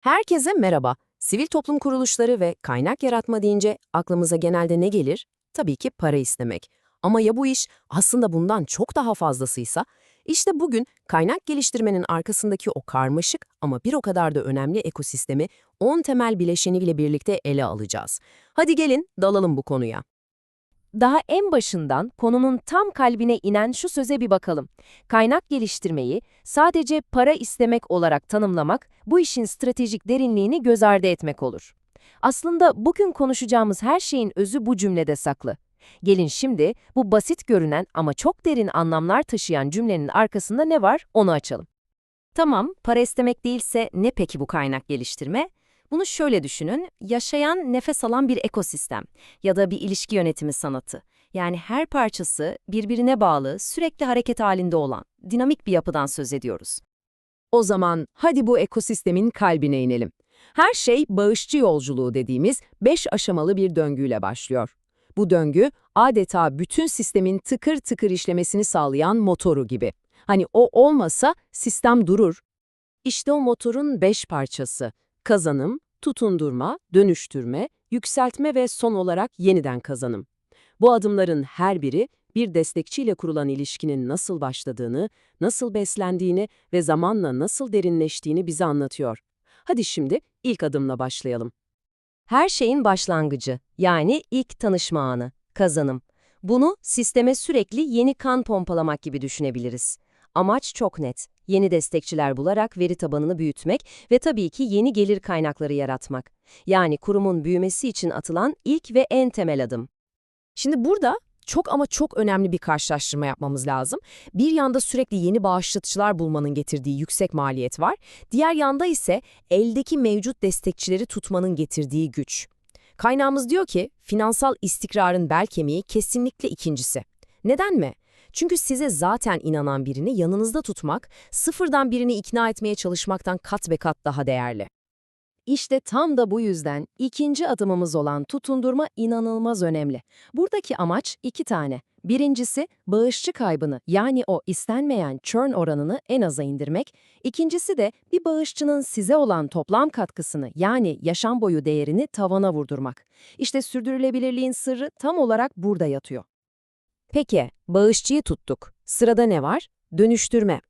Herkese merhaba. Sivil toplum kuruluşları ve kaynak yaratma deyince aklımıza genelde ne gelir? Tabii ki para istemek. Ama ya bu iş aslında bundan çok daha fazlasıysa? İşte bugün kaynak geliştirmenin arkasındaki o karmaşık ama bir o kadar da önemli ekosistemi 10 temel bileşeniyle birlikte ele alacağız. Hadi gelin dalalım bu konuya. Daha en başından konunun tam kalbine inen şu söze bir bakalım. Kaynak geliştirmeyi sadece para istemek olarak tanımlamak, bu işin stratejik derinliğini göz ardı etmek olur. Aslında bugün konuşacağımız her şeyin özü bu cümlede saklı. Gelin şimdi bu basit görünen ama çok derin anlamlar taşıyan cümlenin arkasında ne var onu açalım. Tamam, para istemek değilse ne peki bu kaynak geliştirme? Bunu şöyle düşünün, yaşayan, nefes alan bir ekosistem ya da bir ilişki yönetimi sanatı. Yani her parçası birbirine bağlı, sürekli hareket halinde olan, dinamik bir yapıdan söz ediyoruz. O zaman hadi bu ekosistemin kalbine inelim. Her şey bağışçı yolculuğu dediğimiz beş aşamalı bir döngüyle başlıyor. Bu döngü adeta bütün sistemin tıkır tıkır işlemesini sağlayan motoru gibi. Hani o olmasa sistem durur. İşte o motorun beş parçası. Kazanım, tutundurma, dönüştürme, yükseltme ve son olarak yeniden kazanım. Bu adımların her biri bir destekçiyle kurulan ilişkinin nasıl başladığını, nasıl beslendiğini ve zamanla nasıl derinleştiğini bize anlatıyor. Hadi şimdi ilk adımla başlayalım. Her şeyin başlangıcı, yani ilk tanışma anı, kazanım. Bunu sisteme sürekli yeni kan pompalamak gibi düşünebiliriz. Amaç çok net. Yeni destekçiler bularak veri tabanını büyütmek ve tabii ki yeni gelir kaynakları yaratmak. Yani kurumun büyümesi için atılan ilk ve en temel adım. Şimdi burada çok ama çok önemli bir karşılaştırma yapmamız lazım. Bir yanda sürekli yeni bağışlatıcılar bulmanın getirdiği yüksek maliyet var. Diğer yanda ise eldeki mevcut destekçileri tutmanın getirdiği güç. Kaynağımız diyor ki finansal istikrarın bel kemiği kesinlikle ikincisi. Neden mi? Çünkü size zaten inanan birini yanınızda tutmak, sıfırdan birini ikna etmeye çalışmaktan kat be kat daha değerli. İşte tam da bu yüzden ikinci adımımız olan tutundurma inanılmaz önemli. Buradaki amaç iki tane. Birincisi bağışçı kaybını yani o istenmeyen churn oranını en aza indirmek. İkincisi de bir bağışçının size olan toplam katkısını yani yaşam boyu değerini tavana vurdurmak. İşte sürdürülebilirliğin sırrı tam olarak burada yatıyor. Peki, bağışçıyı tuttuk. Sırada ne var? Dönüştürme.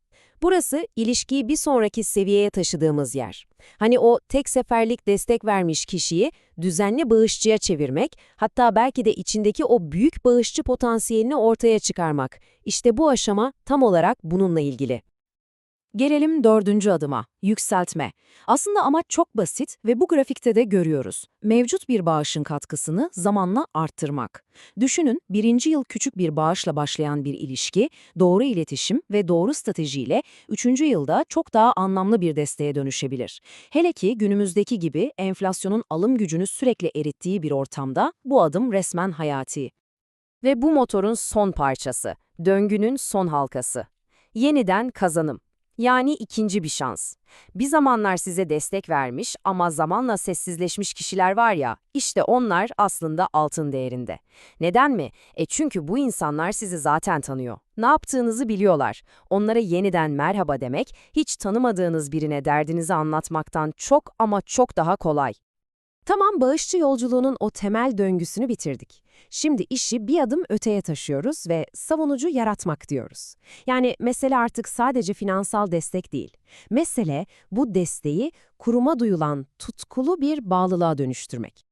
Burası ilişkiyi bir sonraki seviyeye taşıdığımız yer. Hani o tek seferlik destek vermiş kişiyi düzenli bağışçıya çevirmek, hatta belki de içindeki o büyük bağışçı potansiyelini ortaya çıkarmak. İşte bu aşama tam olarak bununla ilgili. Gelelim dördüncü adıma, yükseltme. Aslında amaç çok basit ve bu grafikte de görüyoruz. Mevcut bir bağışın katkısını zamanla arttırmak. Düşünün, birinci yıl küçük bir bağışla başlayan bir ilişki, doğru iletişim ve doğru stratejiyle üçüncü yılda çok daha anlamlı bir desteğe dönüşebilir. Hele ki günümüzdeki gibi enflasyonun alım gücünü sürekli erittiği bir ortamda bu adım resmen hayati. Ve bu motorun son parçası, döngünün son halkası. Yeniden kazanım. Yani ikinci bir şans. Bir zamanlar size destek vermiş ama zamanla sessizleşmiş kişiler var ya, işte onlar aslında altın değerinde. Neden mi? E çünkü bu insanlar sizi zaten tanıyor. Ne yaptığınızı biliyorlar. Onlara yeniden merhaba demek, hiç tanımadığınız birine derdinizi anlatmaktan çok ama çok daha kolay. Tamam, bağışçı yolculuğunun o temel döngüsünü bitirdik. Şimdi işi bir adım öteye taşıyoruz ve savunucu yaratmak diyoruz. Yani mesele artık sadece finansal destek değil. Mesele bu desteği kuruma duyulan tutkulu bir bağlılığa dönüştürmek.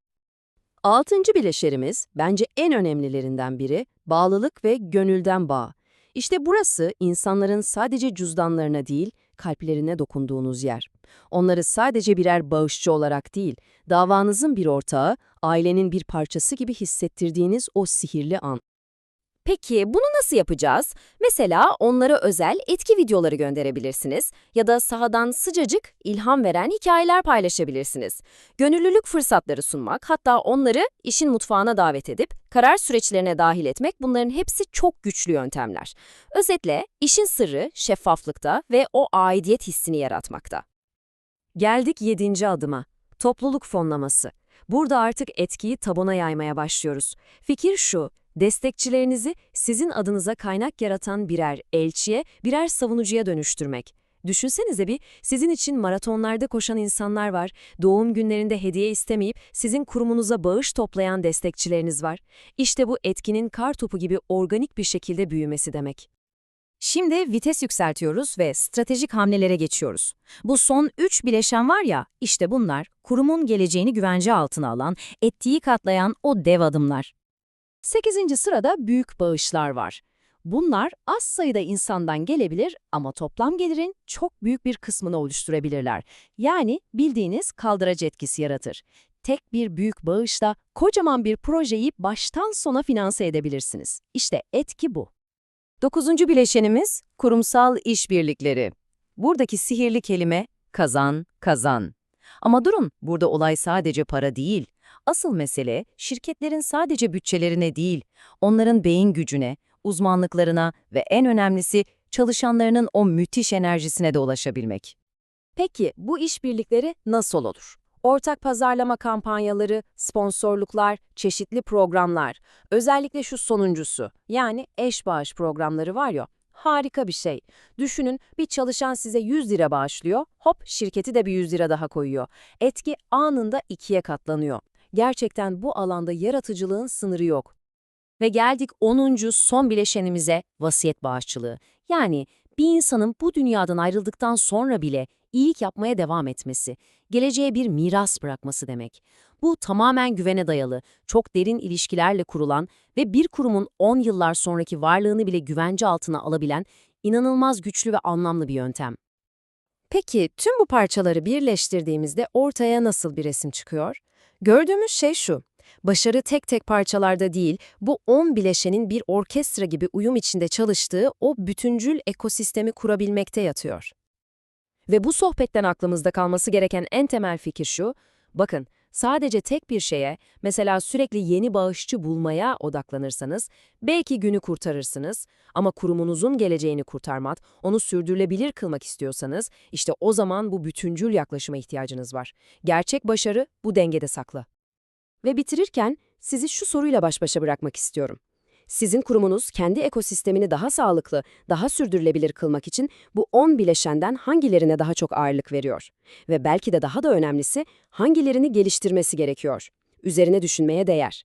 Altıncı bileşerimiz bence en önemlilerinden biri bağlılık ve gönülden bağ. İşte burası insanların sadece cüzdanlarına değil, kalplerine dokunduğunuz yer. Onları sadece birer bağışçı olarak değil, davanızın bir ortağı, ailenin bir parçası gibi hissettirdiğiniz o sihirli an. Peki bunu nasıl yapacağız? Mesela onlara özel etki videoları gönderebilirsiniz ya da sahadan sıcacık, ilham veren hikayeler paylaşabilirsiniz. Gönüllülük fırsatları sunmak, hatta onları işin mutfağına davet edip karar süreçlerine dahil etmek bunların hepsi çok güçlü yöntemler. Özetle işin sırrı şeffaflıkta ve o aidiyet hissini yaratmakta. Geldik yedinci adıma, topluluk fonlaması. Burada artık etkiyi tabona yaymaya başlıyoruz. Fikir şu, destekçilerinizi sizin adınıza kaynak yaratan birer elçiye, birer savunucuya dönüştürmek. Düşünsenize bir, sizin için maratonlarda koşan insanlar var, doğum günlerinde hediye istemeyip sizin kurumunuza bağış toplayan destekçileriniz var. İşte bu etkinin kar topu gibi organik bir şekilde büyümesi demek. Şimdi vites yükseltiyoruz ve stratejik hamlelere geçiyoruz. Bu son üç bileşen var ya, işte bunlar kurumun geleceğini güvence altına alan, ettiği katlayan o dev adımlar. 8. sırada büyük bağışlar var. Bunlar az sayıda insandan gelebilir ama toplam gelirin çok büyük bir kısmını oluşturabilirler. Yani bildiğiniz kaldıraç etkisi yaratır. Tek bir büyük bağışla kocaman bir projeyi baştan sona finanse edebilirsiniz. İşte etki bu. Dokuzuncu bileşenimiz kurumsal işbirlikleri. Buradaki sihirli kelime kazan, kazan. Ama durun, burada olay sadece para değil. Asıl mesele şirketlerin sadece bütçelerine değil, onların beyin gücüne, uzmanlıklarına ve en önemlisi çalışanlarının o müthiş enerjisine de ulaşabilmek. Peki bu işbirlikleri nasıl olur? Ortak pazarlama kampanyaları, sponsorluklar, çeşitli programlar. Özellikle şu sonuncusu, yani eş bağış programları var ya, harika bir şey. Düşünün bir çalışan size 100 lira bağışlıyor, hop şirketi de bir 100 lira daha koyuyor. Etki anında ikiye katlanıyor. Gerçekten bu alanda yaratıcılığın sınırı yok. Ve geldik 10. son bileşenimize vasiyet bağışçılığı. Yani bir insanın bu dünyadan ayrıldıktan sonra bile iyilik yapmaya devam etmesi, geleceğe bir miras bırakması demek. Bu tamamen güvene dayalı, çok derin ilişkilerle kurulan ve bir kurumun 10 yıllar sonraki varlığını bile güvence altına alabilen inanılmaz güçlü ve anlamlı bir yöntem. Peki tüm bu parçaları birleştirdiğimizde ortaya nasıl bir resim çıkıyor? Gördüğümüz şey şu. Başarı tek tek parçalarda değil, bu 10 bileşenin bir orkestra gibi uyum içinde çalıştığı o bütüncül ekosistemi kurabilmekte yatıyor. Ve bu sohbetten aklımızda kalması gereken en temel fikir şu, bakın sadece tek bir şeye, mesela sürekli yeni bağışçı bulmaya odaklanırsanız, belki günü kurtarırsınız ama kurumunuzun geleceğini kurtarmak, onu sürdürülebilir kılmak istiyorsanız, işte o zaman bu bütüncül yaklaşıma ihtiyacınız var. Gerçek başarı bu dengede saklı. Ve bitirirken sizi şu soruyla baş başa bırakmak istiyorum. Sizin kurumunuz kendi ekosistemini daha sağlıklı, daha sürdürülebilir kılmak için bu 10 bileşenden hangilerine daha çok ağırlık veriyor? Ve belki de daha da önemlisi hangilerini geliştirmesi gerekiyor? Üzerine düşünmeye değer.